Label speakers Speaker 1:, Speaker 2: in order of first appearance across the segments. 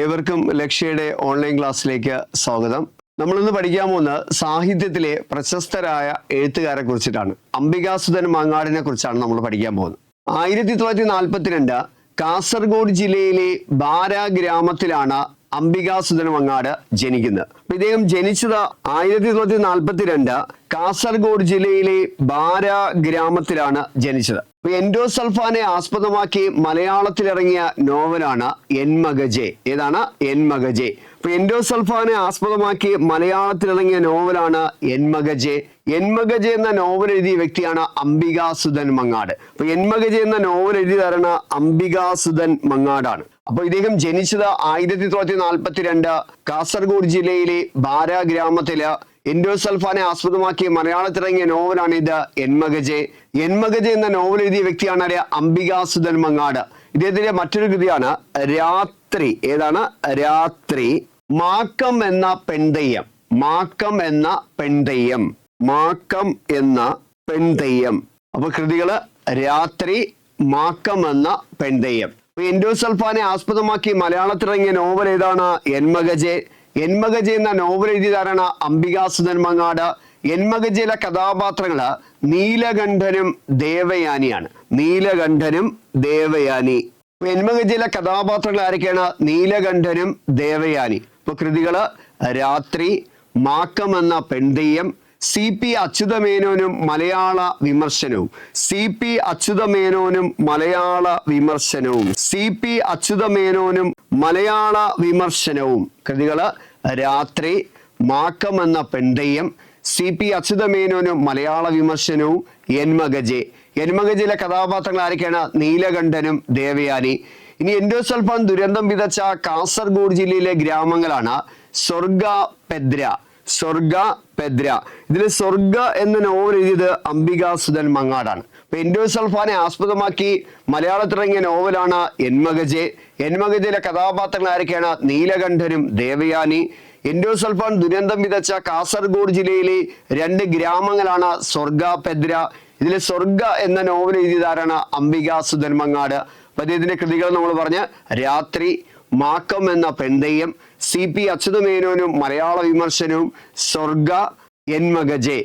Speaker 1: ഏവർക്കും ലക്ഷ്യയുടെ ഓൺലൈൻ ക്ലാസ്സിലേക്ക് സ്വാഗതം. നമ്മളിന്ന് പഠിക്കാൻ പോകുന്ന സാഹിത്യത്തിലെ പ്രശസ്തരായ എഴുത്തുകാരെ കുറിച്ചിട്ടാണ്. അംബികാസുധൻ മാങ്ങാടിനെ കുറിച്ചാണ് നമ്മൾ പഠിക്കാൻ പോകുന്നത്. ആയിരത്തി തൊള്ളായിരത്തി നാൽപ്പത്തിരണ്ട് കാസർഗോഡ് ജില്ലയിലെ ബാര ഗ്രാമത്തിലാണ് അംബികാസുധൻ മങ്ങാട് ജനിക്കുന്നത്. ഇദ്ദേഹം ജനിച്ചത് ആയിരത്തി തൊള്ളായിരത്തി നാൽപ്പത്തിരണ്ട് കാസർഗോഡ് ജില്ലയിലെ ബാര ഗ്രാമത്തിലാണ് ജനിച്ചത്. എൻഡോസൾഫാനെ ആസ്പദമാക്കി മലയാളത്തിലിറങ്ങിയ നോവലാണ് എൻമഗജെ. ഏതാണ്? എൻമഗജെ. അപ്പൊ എൻഡോസൾഫാനെ ആസ്പദമാക്കി മലയാളത്തിലിറങ്ങിയ നോവലാണ് എൻമഗജെ. എൻമഗജെ എന്ന നോവൽ എഴുതിയ വ്യക്തിയാണ് അംബികാസുധൻ മങ്ങാട്. അപ്പൊ എൻമഗജെ എന്ന നോവൽ എഴുതി തരണ അംബികാസുധൻ മങ്ങാടാണ്. അപ്പൊ ഇദ്ദേഹം ജനിച്ചത് ആയിരത്തി തൊള്ളായിരത്തി നാൽപ്പത്തിരണ്ട് കാസർഗോഡ് ജില്ലയിലെ ബാര ഗ്രാമത്തിൽ എൻഡോസൾഫാനെ ആസ്പദമാക്കി മലയാളത്തിലിറങ്ങിയ നോവലാണ് ഇത് എൻമഗജെ. എൻമഗജെ എന്ന നോവൽ എഴുതിയ വ്യക്തിയാണ് അറിയ അംബികാസുധൻ മങ്ങാട്. ഇദ്ദേഹത്തിന്റെ മറ്റൊരു കൃതിയാണ് രാത്രി. ഏതാണ്? രാത്രി. മാക്കം എന്ന പെൺതെയ്യം മാക്കം എന്ന പെൺതെയ്യം മാക്കം എന്ന പെൺതെയ്യം അപ്പൊ കൃതികൾ രാത്രി മാക്കം എന്ന പെൺതെയ്യം ഇൻഡോസൽഫാനെ ആസ്പദമാക്കി മലയാളത്തിറങ്ങിയ നോവൽ ഏതാണ്? എൻമഗജെ. എൻമഗജെ എന്ന നോവൽ എഴുതിയതാരാണ് അംബികാസുധൻ മങ്ങാട്. എൻമഗജയിലെ കഥാപാത്രങ്ങൾ നീലകണ്ഠനും ദേവയാനിയാണ്. നീലകണ്ഠനും ദേവയാനി. അപ്പൊ എൻമഗജയിലെ കഥാപാത്രങ്ങൾ ആരൊക്കെയാണ്? നീലകണ്ഠനും ദേവയാനി. ഇപ്പൊ കൃതികൾ രാത്രി മാക്കം എന്ന പെൺതെയ്യം സി പി അച്യുതമേനോനും മലയാള വിമർശനവും. സി പി അച്യുതമേനോനും മലയാള വിമർശനവും. സി പി അച്യുതമേനോനും മലയാള വിമർശനവും. കൃതികൾ രാത്രി മാക്കം എന്ന പെൺതെയ്യം സി പി അച്യുതമേനോനും മലയാള വിമർശനവും എൻമഗജെ. എൻമഗജയിലെ കഥാപാത്രങ്ങൾ ആരൊക്കെയാണ്? നീലകണ്ഠനും ദേവയാനി. ഇനി എൻഡോസൾഫാൻ ദുരന്തം വിതച്ച കാസർഗോഡ് ജില്ലയിലെ ഗ്രാമങ്ങളാണ് സ്വർഗ പെദ്ര സ്വർഗ പെദ്ര. ഇതിൽ സ്വർഗ എന്ന നോവൽ എഴുതിയത് അംബികാസുധൻ മങ്ങാടാണ്. അപ്പൊ എൻഡോസൾഫാനെ ആസ്പദമാക്കി മലയാളത്തിറങ്ങിയ നോവലാണ് എൻമഗജെ. എൻമഗജയിലെ കഥാപാത്രങ്ങൾ ആരൊക്കെയാണ്? നീലകണ്ഠനും ദേവയാനി. എൻഡോസൾഫാൻ ദുരന്തം വിതച്ച കാസർഗോഡ് ജില്ലയിലെ രണ്ട് ഗ്രാമങ്ങളാണ് സ്വർഗ പെദ്ര. ഇതിൽ സ്വർഗ എന്ന നോവൽ എഴുതിയതാരാണ് അംബികാസുധൻ മങ്ങാട്. അപ്പൊ അദ്ദേഹത്തിന്റെ കൃതികൾ നമ്മൾ പറഞ്ഞ് രാത്രി മാക്കം എന്ന പെൺതെയ്യം സി പി അച്യുതമേനോനും മലയാള വിമർശനവും സ്വർഗ എൻമഗജെ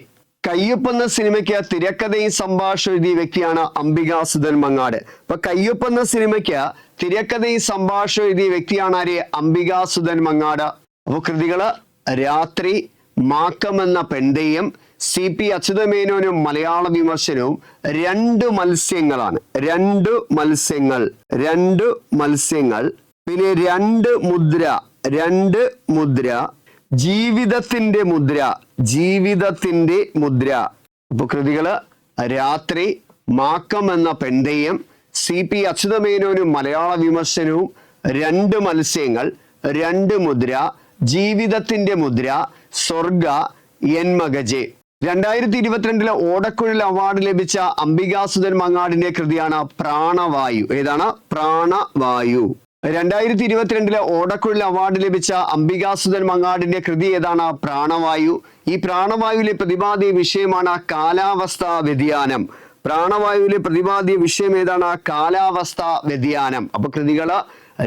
Speaker 1: കയ്യൊപ്പെന്ന സിനിമയ്ക്ക് തിരക്കഥയും സംഭാഷണം എഴുതിയ വ്യക്തിയാണ് അംബികാസുധൻ മങ്ങാട്. അപ്പൊ കയ്യൊപ്പെന്ന സിനിമയ്ക്ക് തിരക്കഥയും സംഭാഷണം എഴുതിയ വ്യക്തിയാണ് ആര്? അംബികാസുധൻ മങ്ങാട്. അപ്പൊ കൃതികൾ രാത്രി മാക്കം എന്ന പെൺതെയ്യം സി പി അച്യുതമേനോനും മലയാള വിമർശനവും രണ്ട് മത്സ്യങ്ങളാണ്. രണ്ട് മത്സ്യങ്ങൾ രണ്ട് മത്സ്യങ്ങൾ പിന്നെ രണ്ട് മുദ്ര. രണ്ട് മുദ്ര. ജീവിതത്തിന്റെ മുദ്ര. ജീവിതത്തിന്റെ മുദ്ര. അപ്പൊ കൃതികൾ രാത്രി മാക്കം എന്ന പെൺതെയ്യം സി പി അച്യുതമേനോനും മലയാള വിമർശനവും രണ്ട് മത്സ്യങ്ങൾ രണ്ട് മുദ്ര ജീവിതത്തിന്റെ മുദ്ര സ്വർഗ എൻ മകജെ രണ്ടായിരത്തി ഇരുപത്തിരണ്ടിലെ ഓടക്കുഴൽ അവാർഡ് ലഭിച്ച അംബികാസുധൻ മങ്ങാടിന്റെ കൃതിയാണ് പ്രാണവായു. ഏതാണ്? പ്രാണവായു. രണ്ടായിരത്തി ഇരുപത്തിരണ്ടിലെ ഓടക്കുഴൽ അവാർഡ് ലഭിച്ച അംബികാസുധൻ മങ്ങാടിന്റെ കൃതി ഏതാണ്? പ്രാണവായു. ഈ പ്രാണവായുവിലെ പ്രതിപാദ്യ വിഷയമാണ് കാലാവസ്ഥാ വ്യതിയാനം. പ്രാണവായുവിലെ പ്രതിപാദ്യ വിഷയം ഏതാണ്? കാലാവസ്ഥാ വ്യതിയാനം. അപ്പൊ കൃതികൾ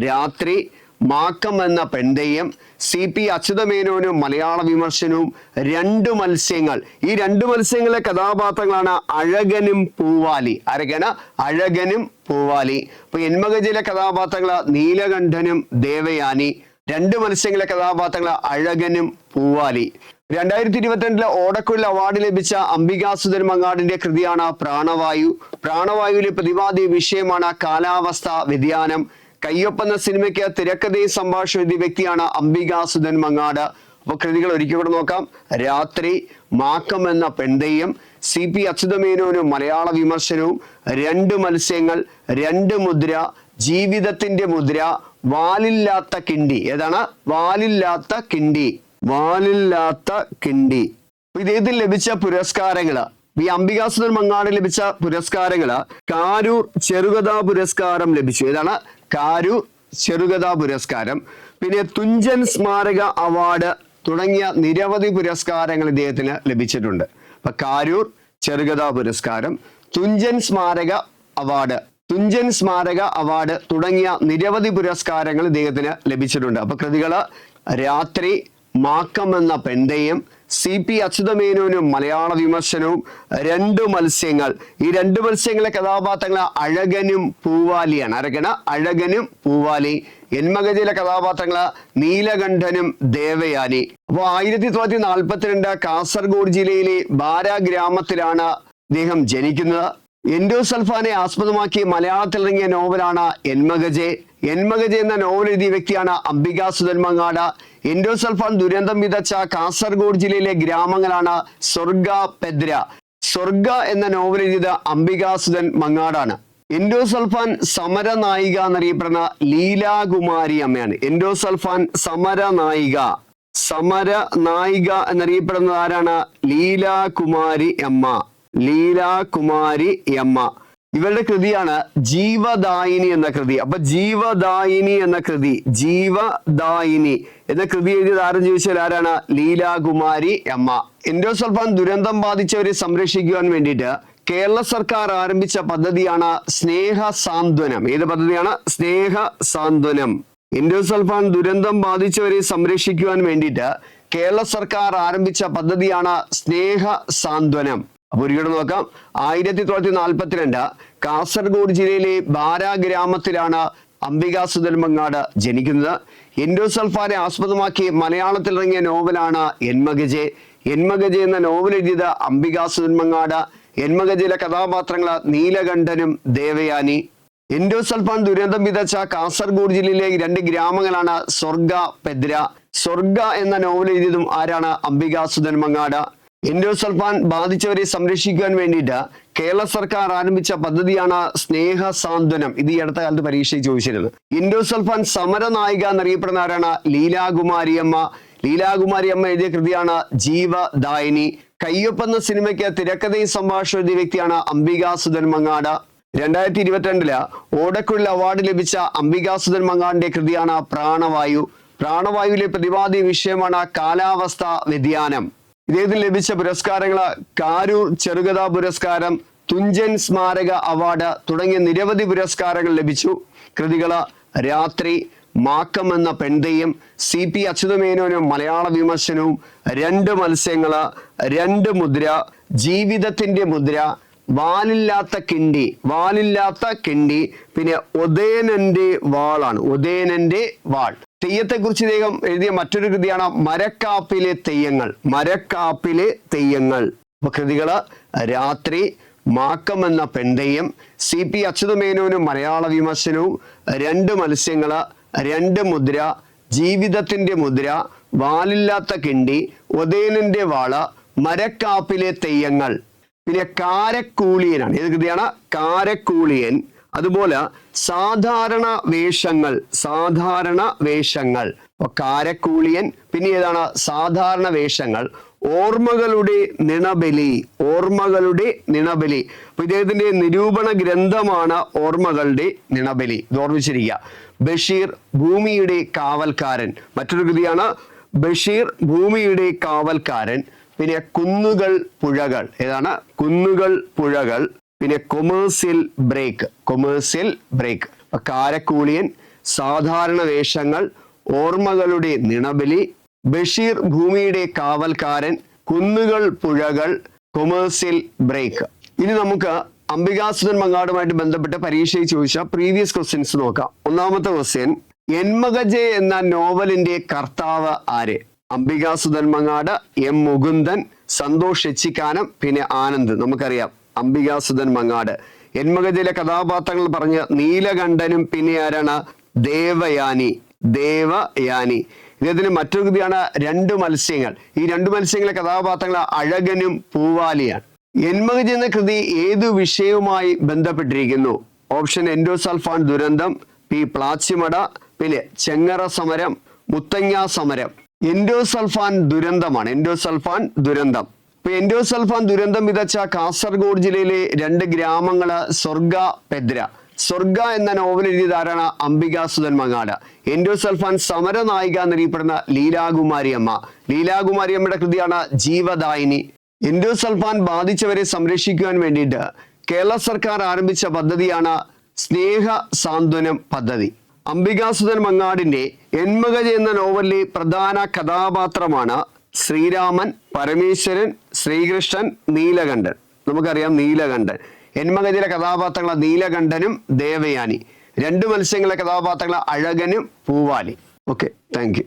Speaker 1: രാത്രി മാക്കം എന്ന പെൺതെയ്യം സി പി അച്യുതമേനോനും മലയാള വിമർശനവും രണ്ട് മത്സ്യങ്ങൾ. ഈ രണ്ട് മത്സ്യങ്ങളിലെ കഥാപാത്രങ്ങളാണ് അഴകനും പൂവാലി. ആരൊക്കെയാണ് അഴകനും പൂവാലി. അപ്പൊ എൻമകജിലെ കഥാപാത്രങ്ങൾ നീലകണ്ഠനും ദേവയാനി. രണ്ട് മത്സ്യങ്ങളിലെ കഥാപാത്രങ്ങൾ അഴകനും പൂവാലി. രണ്ടായിരത്തി ഇരുപത്തിരണ്ടിലെ ഓടക്കുഴൽ അവാർഡ് ലഭിച്ച അംബികാസുധൻ മങ്ങാടിന്റെ കൃതിയാണ് പ്രാണവായു. പ്രാണവായുവിലെ പ്രതിപാദ്യ വിഷയമാണ് കാലാവസ്ഥ വ്യതിയാനം. കയ്യൊപ്പെന്ന സിനിമയ്ക്ക് തിരക്കഥയും സംഭാഷണം എഴുതിയ വ്യക്തിയാണ് അംബികാസുധൻ മങ്ങാട്. അപ്പൊ കൃതികൾ ഒരിക്കൽ കൂടെ നോക്കാം. രാത്രി മാക്കം എന്ന പെൺതെയ്യം സി പി അച്യുതമേനോനും മലയാള വിമർശനവും രണ്ട് മത്സ്യങ്ങൾ രണ്ട് മുദ്ര ജീവിതത്തിന്റെ മുദ്ര വാലില്ലാത്ത കിണ്ടി. ഏതാണ്? വാലില്ലാത്ത കിണ്ടി. വാലില്ലാത്ത കിണ്ടി. ഇദ്ദേഹത്തിൽ ലഭിച്ച പുരസ്കാരങ്ങൾ. ഈ അംബികാസുധൻ മങ്ങാട് ലഭിച്ച പുരസ്കാരങ്ങൾ കാരൂർ ചെറുകഥാ പുരസ്കാരം ലഭിച്ചു. ഏതാണ്? കാരൂർ ചെറുകഥാ പുരസ്കാരം. പിന്നെ തുഞ്ചൻ സ്മാരക അവാർഡ് തുടങ്ങിയ നിരവധി പുരസ്കാരങ്ങൾ ഇദ്ദേഹത്തിന് ലഭിച്ചിട്ടുണ്ട്. അപ്പൊ കാരൂർ ചെറുകഥാ പുരസ്കാരം തുഞ്ചൻ സ്മാരക അവാർഡ് തുഞ്ചൻ സ്മാരക അവാർഡ് തുടങ്ങിയ നിരവധി പുരസ്കാരങ്ങൾ ഇദ്ദേഹത്തിന് ലഭിച്ചിട്ടുണ്ട്. അപ്പൊ കൃതികൾ രാത്രി മാക്കം എന്ന പെന്തയും സി പി അച്യുതമേനോനും മലയാള വിമർശനവും രണ്ട് മത്സ്യങ്ങൾ. ഈ രണ്ട് മത്സ്യങ്ങളെ കഥാപാത്രങ്ങൾ അഴകനും പൂവാലിയാണ്. അരകണ അഴകനും പൂവാലി. എന്മകജയിലെ കഥാപാത്രങ്ങൾ നീലകണ്ഠനും ദേവയാനി. അപ്പോൾ ആയിരത്തി തൊള്ളായിരത്തി നാൽപ്പത്തിരണ്ട് കാസർഗോഡ് ജില്ലയിലെ ബാര ഗ്രാമത്തിലാണ് ഇദ്ദേഹം ജനിക്കുന്നത്. എൻഡോസൾഫാനെ ആസ്പദമാക്കി മലയാളത്തിൽ ഇറങ്ങിയ നോവലാണ് എൻമഗജെ. എൻമഗജെ എന്ന നോവൽ എഴുതിയ വ്യക്തിയാണ് അംബിക സുധന്മങ്ങാട് എൻഡോസൾഫാൻ ദുരന്തം വിതച്ച കാസർഗോഡ് ജില്ലയിലെ ഗ്രാമങ്ങളാണ് സ്വർഗ പെദ്ര. സ്വർഗ എന്ന നോവൽ എഴുതിയത് അംബികാസുധൻ മങ്ങാടാണ്. എൻഡോസൾഫാൻ സമര നായിക എന്നറിയപ്പെടുന്ന ലീലാകുമാരി അമ്മയാണ്. എൻഡോസൾഫാൻ സമര നായിക സമര നായിക എന്നറിയപ്പെടുന്നത് ആരാണ്? ലീലാകുമാരി അമ്മ. ലീലാകുമാരി അമ്മ ഇവരുടെ കൃതിയാണ് ജീവദായിനി എന്ന കൃതി. അപ്പൊ ജീവദായിനി എന്ന കൃതി ജീവദായിനി എന്ന കൃതി എഴുതിയത് ആരും ചോദിച്ചാൽ ആരാണ്? ലീലാകുമാരി അമ്മ എൻഡോസൾഫാൻ ദുരന്തം ബാധിച്ചവരെ സംരക്ഷിക്കുവാൻ വേണ്ടിയിട്ട് കേരള സർക്കാർ ആരംഭിച്ച പദ്ധതിയാണ് സ്നേഹ സാന്ത്വനം ഏത് പദ്ധതിയാണ്? സ്നേഹ സാന്ത്വനം എൻഡോസൾഫാൻ ദുരന്തം ബാധിച്ചവരെ സംരക്ഷിക്കുവാൻ വേണ്ടിയിട്ട് കേരള സർക്കാർ ആരംഭിച്ച പദ്ധതിയാണ് സ്നേഹ സാന്ത്വനം അപ്പൊ ഒരിക്കലും നോക്കാം. ആയിരത്തി തൊള്ളായിരത്തി നാൽപ്പത്തിരണ്ട് കാസർഗോഡ് ജില്ലയിലെ ബാര ഗ്രാമത്തിലാണ് അംബിക സുധർമങ്ങാട് ജനിക്കുന്നത്. എൻഡോസൾഫാനെ ആസ്പദമാക്കി മലയാളത്തിൽ ഇറങ്ങിയ നോവലാണ് എൻമഗജെ. എന്മഗജെ എന്ന നോവൽ എഴുതിയത് അംബിക സുധർമങ്ങാട് എന്മഗജയിലെ കഥാപാത്രങ്ങൾ നീലകണ്ഠനും ദേവയാനി. എൻഡോസൾഫാൻ ദുരന്തം വിതച്ച കാസർഗോഡ് ജില്ലയിലെ രണ്ട് ഗ്രാമങ്ങളാണ് സ്വർഗ പെദ്ര. സ്വർഗ എന്ന നോവൽ എഴുതിയതും ആരാണ്? അംബിക സുധർമങ്ങാട് എൻഡോസൾഫാൻ ബാധിച്ചവരെ സംരക്ഷിക്കാൻ വേണ്ടിയിട്ട് കേരള സർക്കാർ ആരംഭിച്ച പദ്ധതിയാണ് സ്നേഹ സാന്ത്വനം. ഇത് ഈ അടുത്ത കാലത്ത് പരീക്ഷയിൽ ചോദിച്ചിരുന്നത്. എൻഡോസൾഫാൻ സമര നായിക എന്നറിയപ്പെടുന്ന ആരാണ് ലീലാകുമാരിയമ്മ. ലീലാകുമാരിയമ്മ എഴുതിയ കൃതിയാണ് ജീവദായിനി. കയ്യൊപ്പെന്ന സിനിമയ്ക്ക് തിരക്കഥയും സംഭാഷണം എഴുതിയ വ്യക്തിയാണ് അംബികാസുധൻ മങ്ങാട്. രണ്ടായിരത്തി ഇരുപത്തിരണ്ടിൽ ഓടക്കുഴൽ അവാർഡ് ലഭിച്ച അംബികാസുധൻ മങ്ങാടിന്റെ കൃതിയാണ് പ്രാണവായു. പ്രാണവായുവിലെ പ്രതിപാദ്യ വിഷയമാണ് കാലാവസ്ഥ വ്യതിയാനം. ഇദ്ദേഹത്തിന് ലഭിച്ച പുരസ്കാരങ്ങൾ കാരൂർ ചെറുകഥാ പുരസ്കാരം തുഞ്ചൻ സ്മാരക അവാർഡ് തുടങ്ങിയ നിരവധി പുരസ്കാരങ്ങൾ ലഭിച്ചു. കൃതികൾ രാത്രി മാക്കം എന്ന പെൺതെയ്യം സി പി അച്യുതമേനോനും മലയാള വിമർശനവും രണ്ട് മത്സ്യങ്ങൾ രണ്ട് മുദ്ര ജീവിതത്തിന്റെ മുദ്ര വാലില്ലാത്ത കിണ്ടി വാലില്ലാത്ത കിണ്ടി പിന്നെ ഉദയനന്റെ വാളാണ് ഉദയനന്റെ വാൾ. തെയ്യത്തെ കുറിച്ച് ഇദ്ദേഹം എഴുതിയ മറ്റൊരു കൃതിയാണ് മരക്കാപ്പിലെ തെയ്യങ്ങൾ മരക്കാപ്പിലെ തെയ്യങ്ങൾ. അപ്പൊ കൃതികൾ രാത്രി മാക്കം എന്ന പെൺതെയ്യം സി പി അച്യുതമേനോനും മലയാള വിമർശനവും രണ്ട് മത്സ്യങ്ങൾ രണ്ട് മുദ്ര ജീവിതത്തിന്റെ മുദ്ര വാലില്ലാത്ത കിണ്ടി ഉദയനന്റെ വാള മരക്കാപ്പിലെ തെയ്യങ്ങൾ. പിന്നെ കാരക്കൂളിയനാണ്. ഏത് കൃതിയാണ്? കാരക്കൂളിയൻ. അതുപോലെ സാധാരണ വേഷങ്ങൾ സാധാരണ വേഷങ്ങൾ. കാരക്കൂളിയൻ പിന്നെ ഏതാണ്? സാധാരണ വേഷങ്ങൾ. ഓർമ്മകളുടെ നിണബലി ഓർമ്മകളുടെ നിണബലി. അപ്പൊ ഇദ്ദേഹത്തിന്റെ നിരൂപണ ഗ്രന്ഥമാണ് ഓർമ്മകളുടെ നിണബലി. ഇത് ഓർമ്മിച്ചിരിക്കുക. ബഷീർ ഭൂമിയുടെ കാവൽക്കാരൻ. മറ്റൊരു കൃതിയാണ് ബഷീർ ഭൂമിയുടെ കാവൽക്കാരൻ. പിന്നെ കുന്നുകൾ പുഴകൾ. ഏതാണ്? കുന്നുകൾ പുഴകൾ. പിന്നെ കൊമേഴ്സ്യൽ ബ്രേക്ക് കൊമേഴ്സ്യൽ ബ്രേക്ക് കാരക്കൂളിയൻ സാധാരണ വേഷങ്ങൾ ഓർമ്മകളുടെ നിണബലി ബഷീർ ഭൂമിയുടെ കാവൽക്കാരൻ കുന്നുകൾ പുഴകൾ കൊമേഴ്സ്യൽ ബ്രേക്ക് ഇനി നമുക്ക് അംബികാസുധൻ മങ്ങാടുമായിട്ട് ബന്ധപ്പെട്ട് പരീക്ഷയിൽ ചോദിച്ച പ്രീവിയസ് ക്വസ്റ്റ്യൻസ് നോക്കാം. ഒന്നാമത്തെ ക്വസ്റ്റ്യൻ എന്മകജെ എന്ന നോവലിന്റെ കർത്താവ് ആര്? അംബികാസുധൻ മങ്ങാട് എം മുകുന്ദൻ സന്തോഷ് എച്ചിക്കാനം പിന്നെ ആനന്ദ്. നമുക്കറിയാം അംബികാസുധൻ മങ്ങാട്. എന്മകജയിലെ കഥാപാത്രങ്ങൾ പറഞ്ഞ് നീലകണ്ഠനും പിന്നെ ആരാണ്? ദേവയാനി. ദേവയാനി. ഇദ്ദേഹത്തിന് മറ്റൊരു കൃതിയാണ് രണ്ട് മത്സ്യങ്ങൾ. ഈ രണ്ട് മത്സ്യങ്ങളെ കഥാപാത്രങ്ങൾ അഴകനും പൂവാലിയാണ്. എന്മകജ എന്ന കൃതി ഏതു വിഷയവുമായി ബന്ധപ്പെട്ടിരിക്കുന്നു? ഓപ്ഷൻ എൻഡോസൾഫാൻ ദുരന്തം പി പ്ലാച്ചിമട പിന്നെ ചെങ്ങറ സമരം മുത്തങ്ങ സമരം എൻഡോസൾഫാൻ ദുരന്തമാണ്. എൻഡോസൾഫാൻ ദുരന്തം. ഇപ്പൊ എൻഡോസൾഫാൻ ദുരന്തം വിതച്ച കാസർഗോഡ് ജില്ലയിലെ രണ്ട് ഗ്രാമങ്ങൾ സ്വർഗ പെദ്ര. സ്വർഗ എന്ന നോവൽ എഴുതിയത് ആരാണ് അംബിക സുധൻ മങ്ങാട്. എൻഡോസൽഫാൻ സമര നായിക എന്നറിയപ്പെടുന്ന ലീലാകുമാരി അമ്മ അമ്മയുടെ കൃതിയാണ് ജീവദായിനി. എൻഡോസൽഫാൻ ബാധിച്ചവരെ സംരക്ഷിക്കുവാൻ വേണ്ടിയിട്ട് കേരള സർക്കാർ ആരംഭിച്ച പദ്ധതിയാണ് സ്നേഹ സാന്ത്വനം പദ്ധതി. അംബികാസുധൻ മങ്ങാടിന്റെ എന്മകജ എന്ന നോവലിലെ പ്രധാന കഥാപാത്രമാണ് ശ്രീരാമൻ പരമേശ്വരൻ ശ്രീകൃഷ്ണൻ നീലകണ്ഠൻ. നമുക്കറിയാം നീലകണ്ഠൻ. എന്മകജയിലെ കഥാപാത്രങ്ങളെ നീലകണ്ഠനും ദേവയാനി. രണ്ട് മത്സ്യങ്ങളിലെ കഥാപാത്രങ്ങളെ അഴകനും പൂവാലി. Okay thank